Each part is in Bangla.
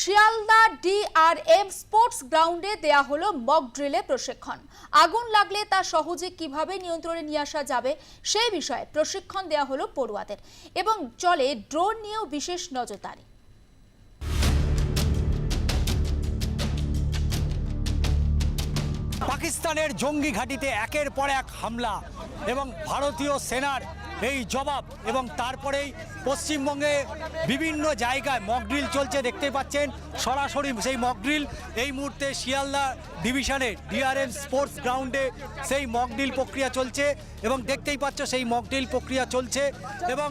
শিয়ালদা ডিআরএম স্পোর্টস গ্রাউন্ডে দেয়া হলো মক ড্রিলে প্রশিক্ষণ। আগুন লাগলে তা সহজে কীভাবে নিয়ন্ত্রণে নিয়ে আসা যাবে সেই বিষয়ে প্রশিক্ষণ দেয়া হলো পড়ুয়াদের এবং চলে ড্রোন নিয়েও বিশেষ নজরদারি। পাকিস্তানের জঙ্গি ঘাঁটিতে একের পর এক হামলা এবং ভারতীয় সেনার এই জবাব এবং তারপরেই পশ্চিমবঙ্গে বিভিন্ন জায়গায় মকড্রিল চলছে, দেখতে পাচ্ছেন। সরাসরি সেই মকড্রিল এই মুহূর্তে শিয়ালদা ডিভিশনে ডিআরএম স্পোর্টস গ্রাউন্ডে সেই মকড্রিল প্রক্রিয়া চলছে এবং দেখতেই পাচ্ছ সেই মকড্রিল প্রক্রিয়া চলছে এবং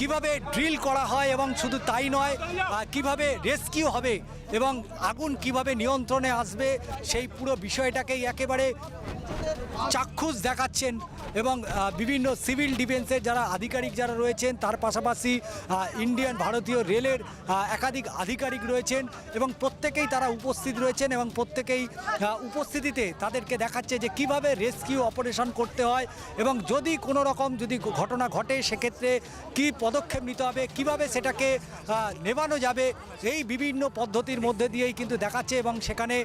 কীভাবে ড্রিল করা হয় এবং শুধু তাই নয় কীভাবে রেস্কিউ হবে এবং আগুন কীভাবে নিয়ন্ত্রণে আসবে সেই পুরো বিষয়টাকেই একেবারে চাক্ষুষ দেখাচ্ছেন এবং বিভিন্ন সিভিল ডিফেন্সের যারা আধিকারিক যারা রয়েছেন, তার পাশাপাশি ইন্ডিয়ান ভারতীয় রেলের একাধিক আধিকারিক রয়েছেন এবং প্রত্যেকেই তারা উপস্থিত রয়েছেন এবং প্রত্যেকেই উপস্থিতিতে তাদেরকে দেখাচ্ছে যে কীভাবে রেস্কিউ অপারেশন করতে হয় এবং যদি কোনো রকম যদি ঘটনা ঘটে, সেক্ষেত্রে কি পদক্ষেপ নিতে হবে, কীভাবে সেটাকে নেভানো যাবে, এই বিভিন্ন পদ্ধতির মধ্যে দিয়েই কিন্তু দেখাচ্ছে এবং সেখানে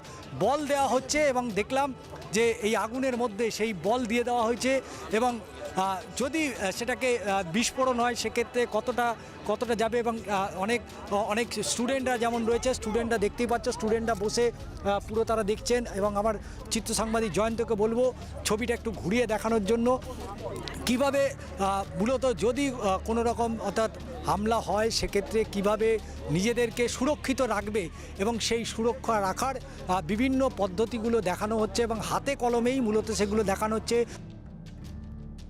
বল দেওয়া হচ্ছে এবং দেখলাম যে এই আগুনের মধ্যে সেই বল দিয়ে দেওয়া হয়েছে এবং যদি সেটাকে বিস্ফোরণ হয়, সেক্ষেত্রে কতটা কতটা যাবে এবং অনেক অনেক স্টুডেন্টরা যেমন রয়েছে, স্টুডেন্টরা দেখতেই পাচ্ছ, স্টুডেন্টরা বসে পুরো তারা দেখছেন এবং আমার চিত্র সাংবাদিক জয়ন্তকে বলব, ছবিটা একটু ঘুরিয়ে দেখানোর জন্য। কীভাবে মূলত যদি কোনো রকম অর্থাৎ হামলা হয়, সেক্ষেত্রে কীভাবে নিজেদেরকে সুরক্ষিত রাখবে এবং সেই সুরক্ষা রাখার বিভিন্ন পদ্ধতিগুলো দেখানো হচ্ছে এবং হাতে কলমেই মূলত সেগুলো দেখানো হচ্ছে।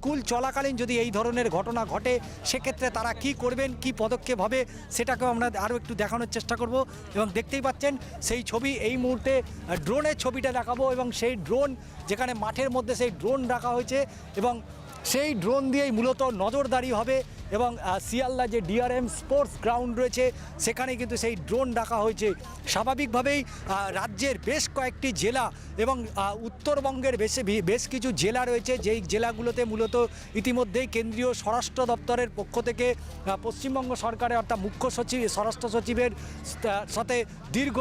স্কুল চলাকালীন যদি এই ধরনের ঘটনা ঘটে, সেক্ষেত্রে তারা কি করবেন, কি পদক্ষেপ হবে, সেটাকেও আমরা আরও একটু দেখানোর চেষ্টা করব। এবং দেখতেই পাচ্ছেন, সেই ছবি এই মুহূর্তে ড্রোনের ছবিটা দেখাবো এবং সেই ড্রোন যেখানে মাঠের মধ্যে সেই ড্রোন রাখা হয়েছে এবং সেই ড্রোন দিয়েই মূলত নজরদারি হবে। এবং শিয়ালদা যে ডিআরএম স্পোর্টস গ্রাউন্ড রয়েছে সেখানে কিন্তু সেই ড্রোন রাখা হয়েছে। স্বাভাবিকভাবেই রাজ্যের বেশ কয়েকটি জেলা এবং উত্তরবঙ্গের বেশ বেশ কিছু জেলা রয়েছে, যেই জেলাগুলোতে মূলত ইতিমধ্যেই কেন্দ্রীয় স্বরাষ্ট্র দপ্তরের পক্ষ থেকে পশ্চিমবঙ্গ সরকারের অর্থাৎ মুখ্য সচিব, স্বরাষ্ট্র সচিবের সাথে দীর্ঘ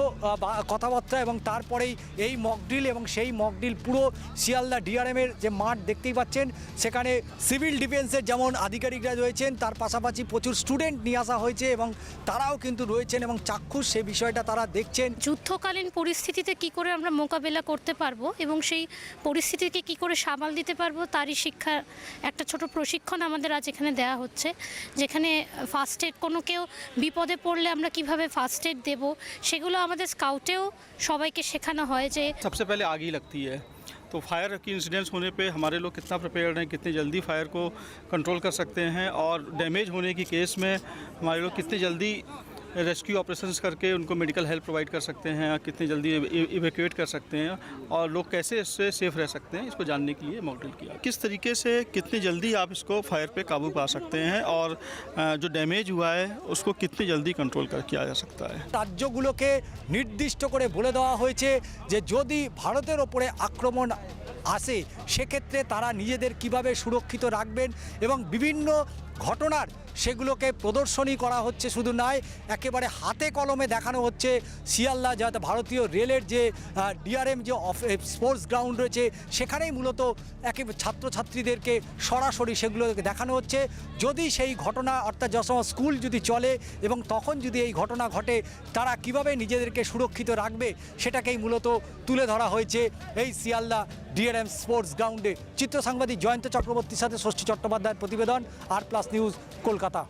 কথাবার্তা এবং তারপরেই এই মকড্রিল এবং সেই মকড্রিল পুরো শিয়ালদা ডিআরএমের যে মাঠ দেখতেই পাচ্ছেন। সেখানে সিভিল ডিফেন্সের যেমন আধিকারিকরা রয়েছেন তার পাশাপাশি প্রচুর স্টুডেন্ট নিয়ে আসা হয়েছে এবং তারাও কিন্তু রয়েছেন এবং চাক্ষুষ সে বিষয়টা তারা দেখছেন। যুদ্ধকালীন পরিস্থিতিতে কি করে আমরা মোকাবেলা করতে পারব এবং সেই পরিস্থিতিকে কি করে সামাল দিতে পারব তারই শিক্ষা একটা ছোট প্রশিক্ষণ আমাদের আজ এখানে দেওয়া হচ্ছে যেখানে ফার্স্ট এড কোনো কেউ বিপদে পড়লে আমরা কীভাবে ফার্স্ট এড দেবো সেগুলো আমাদের স্কাউটেও সবাইকে শেখানো হয় যে সবচেয়ে পেলে আগেই লাগতি হ্যাঁ तो फायर की इंसिडेंट्स होने पे हमारे लोग कितना प्रिपेयर्ड हैं, कितनी जल्दी फायर को कंट्रोल कर सकते हैं और डैमेज होने की केस में हमारे लोग कितनी जल्दी रेस्क्यू ऑपरेशंस करके उनको मेडिकल हेल्प प्रोवाइड कर सकते हैं कितनी जल्दी इवेक्यूएट कर सकते हैं और लोग कैसे इससे सेफ रह सकते हैं इसको जानने के लिए मॉडल किया किस तरीके से कितनी जल्दी आप इसको फायर पे काबू पा सकते हैं और अ, जो डैमेज हुआ है उसको कितनी जल्दी कंट्रोल कर किया जा सकता है রাজ্যগুলোকে নির্দিষ্ট করে বলে দেওয়া হয়েছে যে যদি ভারতের ওপরে আক্রমণ আসে সেক্ষেত্রে তারা নিজেদের কিভাবে সুরক্ষিত রাখবেন এবং বিভিন্ন ঘটনার সেগুলোকে প্রদর্শনী করা হচ্ছে শুধু নয়, একেবারে হাতে কলমে দেখানো হচ্ছে শিয়ালদা যাতে ভারতীয় রেলের যে ডিআরএম যে স্পোর্টস গ্রাউন্ড রয়েছে, সেখানেই মূলত একে, ছাত্রছাত্রীদেরকে সরাসরি সেগুলো দেখানো হচ্ছে। যদি সেই ঘটনা, অর্থাৎ যখন স্কুল যদি চলে এবং তখন যদি এই ঘটনা ঘটে, তারা কীভাবে নিজেদেরকে সুরক্ষিত রাখবে, সেটাকেই মূলত তুলে ধরা হয়েছে এই শিয়ালদা ডিআরএম স্পোর্টস গ্রাউন্ডে। চিত্র সাংবাদিক জয়ন্ত চক্রবর্তীর সাথে ষষ্ঠী চট্টোপাধ্যায়ের প্রতিবেদন, আর প্লাস নিউজ কলকাতা